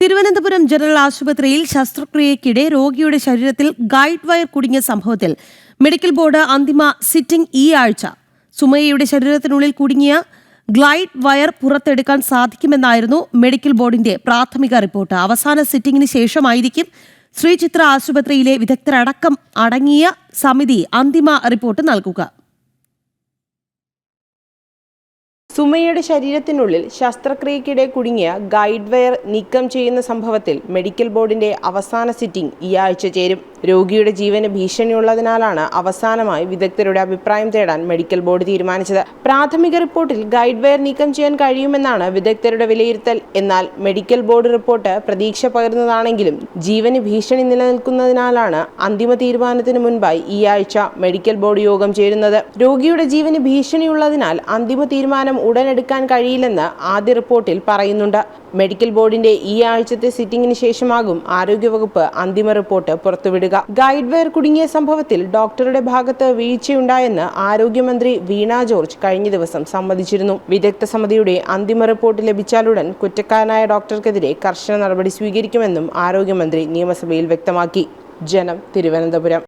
Thiruvananthapuram general ആശുപത്രിയിൽ ശസ്ത്രക്രിയക്കിടെ രോഗിയുടെ ശരീരത്തിൽ ഗൈഡ് വയർ കുടുങ്ങിയ സംഭവത്തിൽ മെഡിക്കൽ ബോർഡ് അന്തിമ സിറ്റിംഗ് ഈ ആഴ്ച. സുമയയുടെ ശരീരത്തിനുള്ളിൽ കുടുങ്ങിയ ഗ്ലൈഡ് വയർ പുറത്തെടുക്കാൻ സാധിക്കുമെന്നായിരുന്നു മെഡിക്കൽ ബോർഡിന്റെ പ്രാഥമിക റിപ്പോർട്ട്. അവസാന സിറ്റിംഗിന് ശേഷമായിരിക്കും ശ്രീചിത്ര ആശുപത്രിയിലെ വിദഗ്ധരടക്കം അടങ്ങിയ സമിതി അന്തിമ റിപ്പോർട്ട് നൽകുക. സുമയുടെ ശരീരത്തിനുള്ളിൽ ശസ്ത്രക്രിയയ്ക്കിടെ കുടുങ്ങിയ ഗൈഡ് വയർ നീക്കം ചെയ്യുന്ന സംഭവത്തിൽ മെഡിക്കൽ ബോർഡിന്റെ അവസാന സിറ്റിംഗ് ഈ ആഴ്ച ചേരും. രോഗിയുടെ ജീവന് ഭീഷണിയുള്ളതിനാലാണ് അവസാനമായി വിദഗ്ധരുടെ അഭിപ്രായം തേടാൻ മെഡിക്കൽ ബോർഡ് തീരുമാനിച്ചത്. പ്രാഥമിക റിപ്പോർട്ടിൽ ഗൈഡ് വയർ നീക്കം ചെയ്യാൻ കഴിയുമെന്നാണ് വിദഗ്ധരുടെ വിലയിരുത്തൽ. എന്നാൽ മെഡിക്കൽ ബോർഡ് റിപ്പോർട്ട് പ്രതീക്ഷ പകരുന്നതാണെങ്കിലും ജീവന് ഭീഷണി നിലനിൽക്കുന്നതിനാലാണ് അന്തിമ തീരുമാനത്തിന് മുൻപായി ഈ ആഴ്ച മെഡിക്കൽ ബോർഡ് യോഗം ചേരുന്നത്. രോഗിയുടെ ജീവന് ഭീഷണിയുള്ളതിനാൽ അന്തിമ തീരുമാനം ഉടനെടുക്കാൻ കഴിയില്ലെന്ന് ആദ്യ റിപ്പോർട്ടിൽ പറയുന്നുണ്ട്. മെഡിക്കൽ ബോർഡിന്റെ ഈ ആഴ്ചത്തെ സിറ്റിംഗിന് ശേഷമാകും ആരോഗ്യവകുപ്പ് അന്തിമ റിപ്പോർട്ട് പുറത്തുവിടുക. ഗൈഡ് വയർ കുടുങ്ങിയ സംഭവത്തിൽ ഡോക്ടറുടെ ഭാഗത്ത് വീഴ്ചയുണ്ടായെന്ന് ആരോഗ്യമന്ത്രി വീണ ജോർജ് കഴിഞ്ഞ ദിവസം സമ്മതിച്ചിരുന്നു. വിദഗ്ധ സമിതിയുടെ അന്തിമ റിപ്പോർട്ട് ലഭിച്ചാലുടൻ കുറ്റക്കാരനായ ഡോക്ടർക്കെതിരെ കർശന നടപടി സ്വീകരിക്കുമെന്നും ആരോഗ്യമന്ത്രി നിയമസഭയിൽ വ്യക്തമാക്കി. ജനം തിരുവനന്തപുരം.